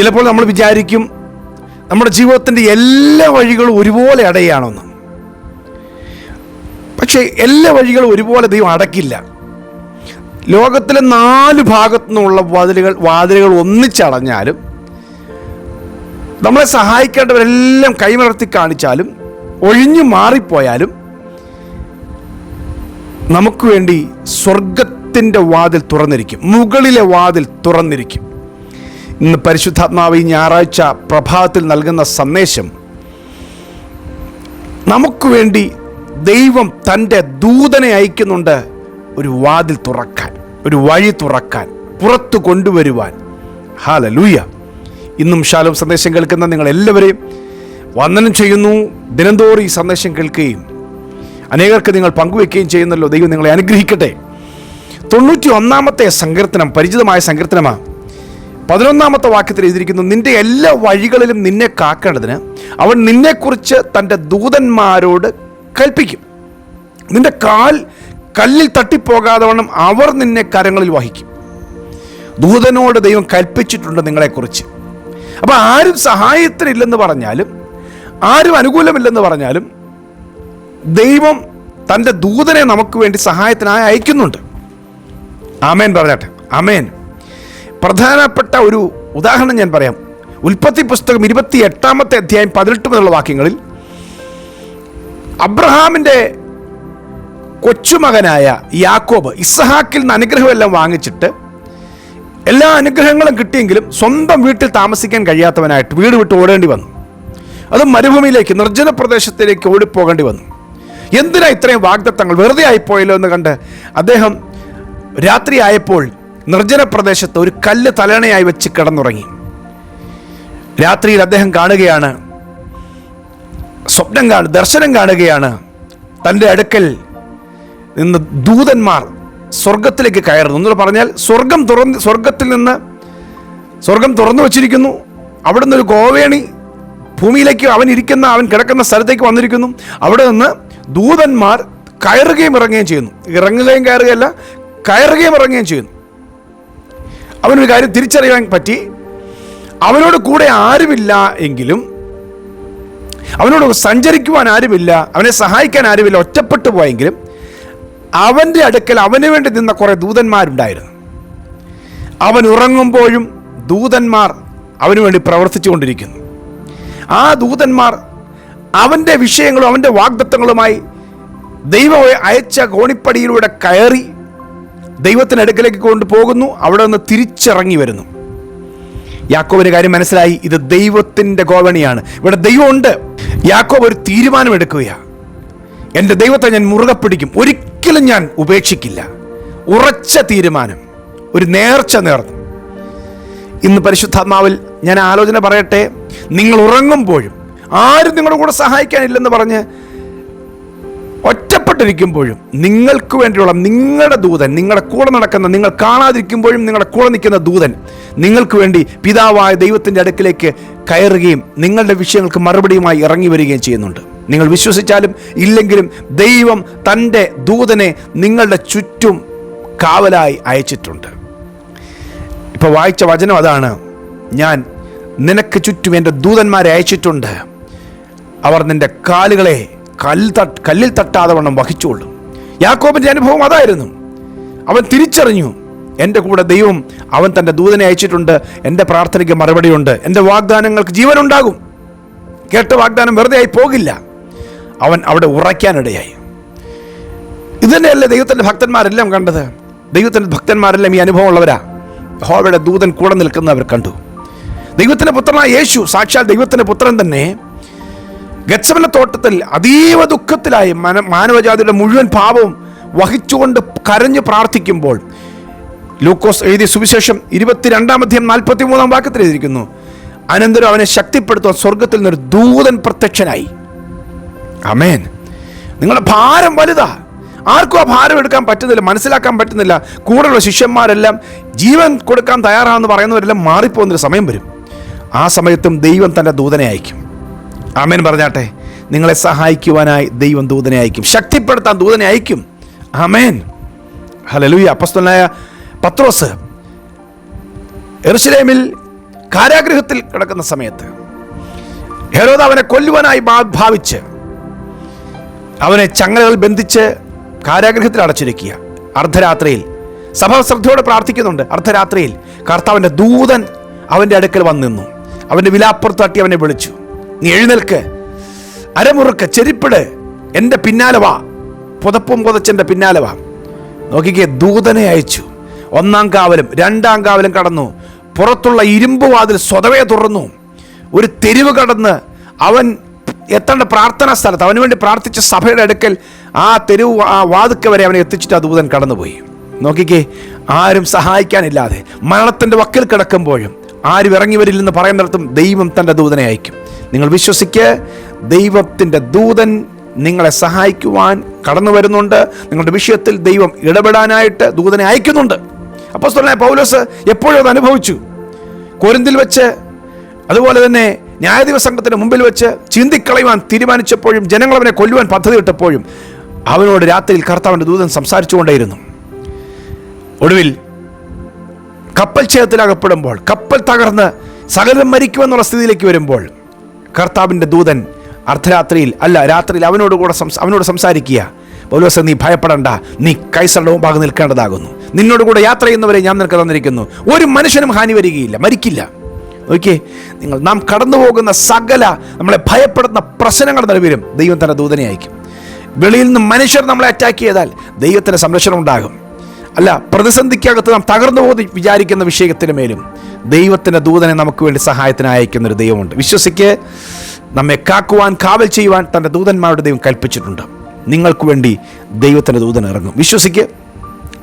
ചിലപ്പോൾ നമ്മൾ വിചാരിക്കും നമ്മുടെ ജീവിതത്തിന്റെ എല്ലാ വഴികളും ഒരുപോലെ അടയാണെന്ന്. പക്ഷേ എല്ലാ വഴികളും ഒരുപോലെ ദൈവം അടക്കില്ല. ലോകത്തിലെ നാല് ഭാഗത്തു നിന്നുള്ള വാതിലുകൾ വാതിലുകൾ ഒന്നിച്ചടഞ്ഞാലും നമ്മളെ സഹായിക്കേണ്ടവരെല്ലാം കൈമലർത്തി കാണിച്ചാലും ഒഴിഞ്ഞു മാറിപ്പോയാലും നമുക്ക് വേണ്ടി സ്വർഗത്തിന്റെ വാതിൽ തുറന്നിരിക്കും. മുകളിലെ വാതിൽ തുറന്നിരിക്കും. ഇന്ന് പരിശുദ്ധാത്മാവ് ഈ ഞായറാഴ്ച പ്രഭാതത്തിൽ നൽകുന്ന സന്ദേശം നമുക്ക് വേണ്ടി ദൈവം തന്റെ ദൂതനെ അയക്കുന്നുണ്ട് ഒരു വാതിൽ തുറക്കാൻ ഒരു വഴി തുറക്കാൻ പുറത്തു കൊണ്ടുവരുവാൻ. ഹാല ലൂയ ഇന്നും ശാലോം സന്ദേശം കേൾക്കുന്ന നിങ്ങൾ എല്ലാവരെയും വന്ദനം ചെയ്യുന്നു. ദിനംതോറും ഈ സന്ദേശം കേൾക്കുകയും അനേകർക്ക് നിങ്ങൾ പങ്കുവെക്കുകയും ചെയ്യുന്നല്ലോ. ദൈവം നിങ്ങളെ അനുഗ്രഹിക്കട്ടെ. തൊണ്ണൂറ്റി ഒന്നാമത്തെ സങ്കീർത്തനം പരിചിതമായ സങ്കീർത്തനമാണ് പതിനൊന്നാമത്തെ വാക്യത്തിൽ എഴുതിയിരിക്കുന്നു നിന്റെ എല്ലാ വഴികളിലും നിന്നെ കാക്കേണ്ടതിന് അവൻ നിന്നെക്കുറിച്ച് തന്റെ ദൂതന്മാരോട് കൽപ്പിക്കും. നിന്റെ കാൽ കല്ലിൽ തട്ടിപ്പോകാതെ വണ്ണം അവർ നിന്നെ കരങ്ങളിൽ വഹിക്കും. ദൂതനോട് ദൈവം കൽപ്പിച്ചിട്ടുണ്ട് നിങ്ങളെക്കുറിച്ച്. അപ്പോൾ ആരും സഹായത്തിനില്ലെന്ന് പറഞ്ഞാലും ആരും അനുകൂലമില്ലെന്ന് പറഞ്ഞാലും ദൈവം തന്റെ ദൂതനെ നമുക്ക് വേണ്ടി സഹായത്തിനായി അയക്കുന്നുണ്ട്. ആമേൻ പറഞ്ഞാട്ടെ. ആമേൻ. പ്രധാനപ്പെട്ട ഒരു ഉദാഹരണം ഞാൻ പറയാം. ഉൽപ്പത്തി പുസ്തകം ഇരുപത്തി എട്ടാമത്തെ അധ്യായം പതിനെട്ട് മുതലുള്ള വാക്യങ്ങളിൽ അബ്രഹാമിന്റെ കൊച്ചുമകനായ യാക്കോബ് ഇസ്സഹാക്കിൽ നിന്ന് അനുഗ്രഹമെല്ലാം വാങ്ങിച്ചിട്ട് എല്ലാ അനുഗ്രഹങ്ങളും കിട്ടിയെങ്കിലും സ്വന്തം വീട്ടിൽ താമസിക്കാൻ കഴിയാത്തവനായിട്ട് വീട് വിട്ട് ഓടേണ്ടി വന്നു. അത് മരുഭൂമിയിലേക്ക് നിർജന പ്രദേശത്തിലേക്ക് ഓടിപ്പോകേണ്ടി വന്നു. എന്തിനാ ഇത്രയും വാഗ്ദത്തങ്ങൾ? വെറുതെ ആയിപ്പോയല്ലോ എന്ന് കണ്ട് അദ്ദേഹം രാത്രി ആയപ്പോൾ നിർജന പ്രദേശത്ത് ഒരു കല്ല് തലണയായി വെച്ച് കിടന്നുറങ്ങി. രാത്രിയിൽ അദ്ദേഹം കാണുകയാണ് സ്വപ്നം കാണും ദർശനം കാണുകയാണ്. തന്റെ അടുക്കൽ നിന്ന് ദൂതന്മാർ സ്വർഗത്തിലേക്ക് കയറുന്നു. എന്ന് പറഞ്ഞാൽ സ്വർഗം തുറന്ന് സ്വർഗത്തിൽ നിന്ന് സ്വർഗം തുറന്നു വച്ചിരിക്കുന്നു. അവിടെ നിന്ന് ഒരു ഗോവേണി ഭൂമിയിലേക്ക് അവൻ ഇരിക്കുന്ന അവൻ കിടക്കുന്ന സ്ഥലത്തേക്ക് വന്നിരിക്കുന്നു. അവിടെ നിന്ന് ദൂതന്മാർ കയറുകയും ഇറങ്ങുകയും ചെയ്യുന്നു. ഇറങ്ങുകയും കയറുകയല്ല കയറുകയും ഇറങ്ങുകയും ചെയ്യുന്നു. അവനൊരു കാര്യം തിരിച്ചറിയാൻ പറ്റി. അവനോട് കൂടെ ആരുമില്ല എങ്കിലും അവനോട് സഞ്ചരിക്കുവാൻ ആരുമില്ല അവനെ സഹായിക്കാൻ ആരുമില്ല ഒറ്റപ്പെട്ടു പോയെങ്കിലും അവന്റെ അടുക്കൽ അവന് വേണ്ടി നിന്ന കുറേ ദൂതന്മാരുണ്ടായിരുന്നു. അവൻ ഉറങ്ങുമ്പോഴും ദൂതന്മാർ അവന് വേണ്ടി പ്രവർത്തിച്ചുകൊണ്ടിരിക്കുന്നു. ആ ദൂതന്മാർ അവന്റെ വിഷയങ്ങളും അവന്റെ വാഗ്ദത്തങ്ങളുമായി ദൈവം അയച്ച കോണിപ്പടിയിലൂടെ കയറി ദൈവത്തിന്റെ അടുക്കലേക്ക് കൊണ്ടുപോകുന്നു അവിടെ നിന്ന് തിരിച്ചിറങ്ങി വരുന്നു. യാക്കോബിന് കാര്യം മനസ്സിലായി ഇത് ദൈവത്തിന്റെ ഗോവണിയാണ് ഇവിടെ ദൈവമുണ്ട്. യാക്കോബ് ഒരു തീരുമാനമെടുക്കുകയാണ്. എന്റെ ദൈവത്തെ ഞാൻ മുറുകെ പിടിക്കും. ഒരിക്കലും ഞാൻ ഉപേക്ഷിക്കില്ല. ഉറച്ച തീരുമാനം. ഒരു നേർച്ച നേർന്നു. ഇന്ന് പരിശുദ്ധാത്മാവിൽ ഞാൻ ആലോചന പറയട്ടെ നിങ്ങൾ ഉറങ്ങുമ്പോഴും ആരും നിങ്ങളുടെ കൂടെ സഹായിക്കാനില്ലെന്ന് പറഞ്ഞ് ഒറ്റപ്പെട്ടിരിക്കുമ്പോഴും നിങ്ങൾക്ക് വേണ്ടിയുള്ള നിങ്ങളുടെ ദൂതൻ നിങ്ങളുടെ കൂടെ നടക്കുന്ന നിങ്ങൾ കാണാതിരിക്കുമ്പോഴും നിങ്ങളുടെ കൂടെ നിൽക്കുന്ന ദൂതൻ നിങ്ങൾക്ക് വേണ്ടി പിതാവായ ദൈവത്തിന്റെ അടുക്കിലേക്ക് കയറുകയും നിങ്ങളുടെ വിഷയങ്ങൾക്ക് മറുപടിയുമായി ഇറങ്ങി വരികയും ചെയ്യുന്നുണ്ട്. നിങ്ങൾ വിശ്വസിച്ചാലും ഇല്ലെങ്കിലും ദൈവം തന്റെ ദൂതനെ നിങ്ങളുടെ ചുറ്റും കാവലായി അയച്ചിട്ടുണ്ട്. ഇപ്പോൾ വായിച്ച വചനം അതാണ് ഞാൻ നിനക്ക് ചുറ്റും എന്റെ ദൂതന്മാരെ അയച്ചിട്ടുണ്ട്. അവർ നിന്റെ കാലുകളെ കല്ല് തട്ട് കല്ലിൽ തട്ടാതെ വണ്ണം വഹിച്ചുകൊള്ളും. യാക്കോബിന്റെ അനുഭവം അതായിരുന്നു. അവൻ തിരിച്ചറിഞ്ഞു എന്റെ കൂടെ ദൈവം അവൻ തന്റെ ദൂതനെ അയച്ചിട്ടുണ്ട് എന്റെ പ്രാർത്ഥനയ്ക്ക് മറുപടിയുണ്ട് എന്റെ വാഗ്ദാനങ്ങൾക്ക് ജീവനുണ്ടാകും. കേട്ട വാഗ്ദാനം വെറുതെ ആയി പോകില്ല. അവൻ അവിടെ ഉറയ്ക്കാനിടയായി. ഇതന്നെയല്ലേ ദൈവത്തിന്റെ ഭക്തന്മാരെല്ലാം കണ്ടത്? ദൈവത്തിന്റെ ഭക്തന്മാരെല്ലാം ഈ അനുഭവം ഉള്ളവരാ ഹോവയുടെ ദൂതൻ കൂടെ നിൽക്കുന്നവർ കണ്ടു. ദൈവത്തിന്റെ പുത്രനായ യേശു സാക്ഷാൽ ദൈവത്തിന്റെ പുത്രൻ തന്നെ ഗച്ഛമന തോട്ടത്തിൽ അതീവ ദുഃഖത്തിലായി മന മാനവജാതിയുടെ മുഴുവൻ പാപവും വഹിച്ചുകൊണ്ട് കരഞ്ഞു പ്രാർത്ഥിക്കുമ്പോൾ ലൂക്കോസ് എഴുതിയ സുവിശേഷം ഇരുപത്തിരണ്ടാം അധ്യയം നാൽപ്പത്തി മൂന്നാം വാക്യത്തിൽ എഴുതിയിരിക്കുന്നു അനന്തരം അവനെ ശക്തിപ്പെടുത്തുവാൻ സ്വർഗത്തിൽ നിന്നൊരു ദൂതൻ പ്രത്യക്ഷനായി. അമേൻ നിങ്ങളുടെ ഭാരം വലുതാ. ആർക്കും ആ ഭാരം എടുക്കാൻ പറ്റുന്നില്ല മനസ്സിലാക്കാൻ പറ്റുന്നില്ല. കൂടെയുള്ള ശിഷ്യന്മാരെല്ലാം ജീവൻ കൊടുക്കാൻ തയ്യാറാണെന്ന് പറയുന്നവരെല്ലാം മാറിപ്പോകുന്നൊരു സമയം വരും. ആ സമയത്തും ദൈവം തന്റെ ദൂതനെ അയക്കും. ആമേൻ പറഞ്ഞാട്ടെ നിങ്ങളെ സഹായിക്കുവാനായി ദൈവം ദൂതനെ അയക്കും. ശക്തിപ്പെടുത്താൻ ദൂതനെ അയക്കും. ആമേൻ. ഹലലുയ അപ്പസ്തനായ പത്രോസ് എറുസലേമിൽ കാരാഗ്രഹത്തിൽ കിടക്കുന്ന സമയത്ത് ഹെരോദ് അവനെ കൊല്ലുവാനായി ഭാവിച്ച് അവനെ ചങ്ങലകൾ ബന്ധിച്ച് കാരാഗ്രഹത്തിൽ അടച്ചിരിക്കുക. അർദ്ധരാത്രിയിൽ സഭ ശ്രദ്ധയോടെ പ്രാർത്ഥിക്കുന്നുണ്ട്. അർദ്ധരാത്രിയിൽ കർത്താവിന്റെ ദൂതൻ അവന്റെ അടുക്കൽ വന്നു നിന്നു അവന്റെ വിലാപ്പുറത്ത് തട്ടി അവനെ വിളിച്ചു. നീ എഴുന്നേൽക്ക്. അരമുറുക്ക് ചെരിപ്പിട്. എന്റെ പിന്നാലെ വാ. പുതപ്പും പുതച്ചെന്റെ പിന്നാലെ വാ. നോക്കിക്കേ ദൂതനെ അയച്ചു. ഒന്നാം കാവലും രണ്ടാം കാവലും കടന്നു. പുറത്തുള്ള ഇരുമ്പ് വാതിൽ സ്വതവേ തുറന്നു. ഒരു തെരുവ് കടന്ന് അവൻ എത്തേണ്ട പ്രാർത്ഥനാ സ്ഥലത്ത് അവന് വേണ്ടി പ്രാർത്ഥിച്ച സഭയുടെ അടുക്കൽ ആ തെരുവ് വാതുക്ക വരെ അവനെ എത്തിച്ചിട്ട് ആ ദൂതൻ കടന്നുപോയി. നോക്കിക്കേ ആരും സഹായിക്കാനില്ലാതെ മരണത്തിന്റെ വക്കിൽ കിടക്കുമ്പോഴും ആരും ഇറങ്ങി വരില്ലെന്ന് പറയുന്നിടത്തും ദൈവം തന്റെ ദൂതനെ അയക്കും. നിങ്ങൾ വിശ്വസിക്ക്. ദൈവത്തിന്റെ ദൂതൻ നിങ്ങളെ സഹായിക്കുവാൻ കടന്നു വരുന്നുണ്ട്. നിങ്ങളുടെ വിഷയത്തിൽ ദൈവം ഇടപെടാനായിട്ട് ദൂതനെ അയക്കുന്നുണ്ട്. അപ്പോൾ പൗലോസ് എപ്പോഴും അത് അനുഭവിച്ചു. കൊരിന്തിൽ വെച്ച് അതുപോലെ തന്നെ ന്യായാധിപ സംഘത്തിന് മുമ്പിൽ വെച്ച് ചിന്തിക്കളയുവാൻ തീരുമാനിച്ചപ്പോഴും ജനങ്ങൾ അവനെ കൊല്ലുവാൻ പദ്ധതിയിട്ടപ്പോഴും അവനോട് രാത്രിയിൽ കർത്താവിന്റെ ദൂതൻ സംസാരിച്ചുകൊണ്ടേയിരുന്നു ഒടുവിൽ കപ്പൽ ഛേദത്തിലകപ്പെടുമ്പോൾ കപ്പൽ തകർന്ന് സകലം മരിക്കുമെന്നുള്ള സ്ഥിതിയിലേക്ക് വരുമ്പോൾ കർത്താവിന്റെ ദൂതൻ അർദ്ധരാത്രിയിൽ അല്ല രാത്രിയിൽ അവനോട് കൂടെ അവനോട് സംസാരിക്കുക. പൗലോസ് നീ ഭയപ്പെടണ്ട. നീ കൈസറുടെ മുമ്പാകെ നിൽക്കേണ്ടതാകുന്നു. നിന്നോട് കൂടെ യാത്ര ചെയ്യുന്നവരെ ഞാൻ നിനക്ക് തന്നിരിക്കുന്നു. ഒരു മനുഷ്യനും ഹാനി വരികയില്ല മരിക്കില്ല. ഓക്കെ നിങ്ങൾ നാം കടന്നു പോകുന്ന സകല നമ്മളെ ഭയപ്പെടുന്ന പ്രശ്നങ്ങൾ നിലവിലും ദൈവം തന്നെ ദൂതനെ അയക്കും. വെളിയിൽ നിന്ന് മനുഷ്യർ നമ്മളെ അറ്റാക്ക് ചെയ്താൽ ദൈവത്തിന്റെ സംരക്ഷണം ഉണ്ടാകും. അല്ല പ്രതിസന്ധിക്കകത്ത് നാം തകർന്നു പോകുന്ന വിചാരിക്കുന്ന വിഷയത്തിന് മേലും ദൈവത്തിന്റെ ദൂതനെ നമുക്ക് വേണ്ടി സഹായത്തിന് അയക്കുന്ന ഒരു ദൈവമുണ്ട്. വിശ്വസിക്ക് നമ്മെ കാക്കുവാൻ കാവൽ ചെയ്യുവാൻ തന്റെ ദൂതന്മാരുടെ ദൈവം കൽപ്പിച്ചിട്ടുണ്ട്. നിങ്ങൾക്ക് വേണ്ടി ദൈവത്തിന്റെ ദൂതൻ ഇറങ്ങും. വിശ്വസിക്ക്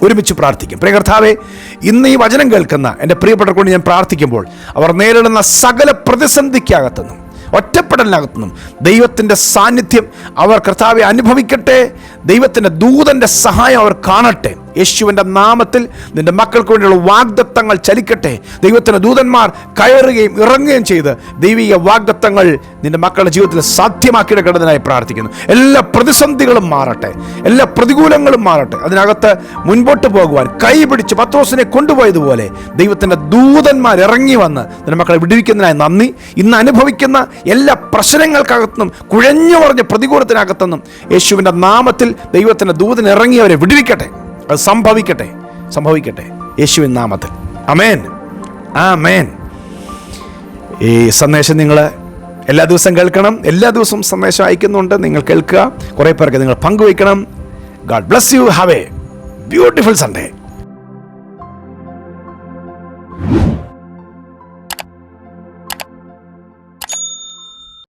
ഒരുമിച്ച് പ്രാർത്ഥിക്കും. പ്രിയ കർത്താവെ ഇന്ന് ഈ വചനം കേൾക്കുന്ന എന്റെ പ്രിയപ്പെട്ടവർക്ക് ഞാൻ പ്രാർത്ഥിക്കുമ്പോൾ അവർ നേരിടുന്ന സകല പ്രതിസന്ധിക്കകത്തുനിന്നും ഒറ്റപ്പെടലിനകത്തുനിന്നും ദൈവത്തിന്റെ സാന്നിധ്യം അവർ കർത്താവെ അനുഭവിക്കട്ടെ ദൈവത്തിന്റെ ദൂതന്റെ സഹായം അവർ കാണട്ടെ. യേശുവിന്റെ നാമത്തിൽ നിന്റെ മക്കൾക്ക് വേണ്ടിയുള്ള വാഗ്ദത്തങ്ങൾ ചലിക്കട്ടെ. ദൈവത്തിന്റെ ദൂതന്മാർ കയറുകയും ഇറങ്ങുകയും ചെയ്ത് ദൈവിക വാഗ്ദത്തങ്ങൾ നിന്റെ മക്കളുടെ ജീവിതത്തിൽ സാധ്യമാക്കിയെടുക്കേണ്ടതിനായി പ്രാർത്ഥിക്കുന്നു. എല്ലാ പ്രതിസന്ധികളും മാറട്ടെ. എല്ലാ പ്രതികൂലങ്ങളും മാറട്ടെ. അതിനകത്ത് മുൻപോട്ട് പോകുവാൻ കൈ പിടിച്ച് പത്രോസിനെ കൊണ്ടുപോയതുപോലെ ദൈവത്തിന്റെ ദൂതന്മാർ ഇറങ്ങി വന്ന് നിന്റെ മക്കളെ വിടുവിക്കുന്നതിനായി നന്ദി. ഇന്ന് അനുഭവിക്കുന്ന എല്ലാ പ്രശ്നങ്ങൾക്കകത്തുനിന്നും കുഴഞ്ഞു പറഞ്ഞ പ്രതികൂലത്തിനകത്തുനിന്നും യേശുവിന്റെ നാമത്തിൽ ദൈവത്തിന്റെ ദൂതൻ ഇറങ്ങി അവരെ വിടുവിക്കട്ടെ. അത് സംഭവിക്കട്ടെ. സംഭവിക്കട്ടെ. യേശുവിൻ നാമത്തിൽ. അമേൻ ആ മേൻ ഈ സന്ദേശം നിങ്ങൾ എല്ലാ ദിവസവും കേൾക്കണം. എല്ലാ ദിവസവും സന്ദേശം അയക്കുന്നുണ്ട്. നിങ്ങൾ കേൾക്കുക. കുറേ പേർക്ക് നിങ്ങൾ പങ്കുവയ്ക്കണം. God bless you have a beautiful Sunday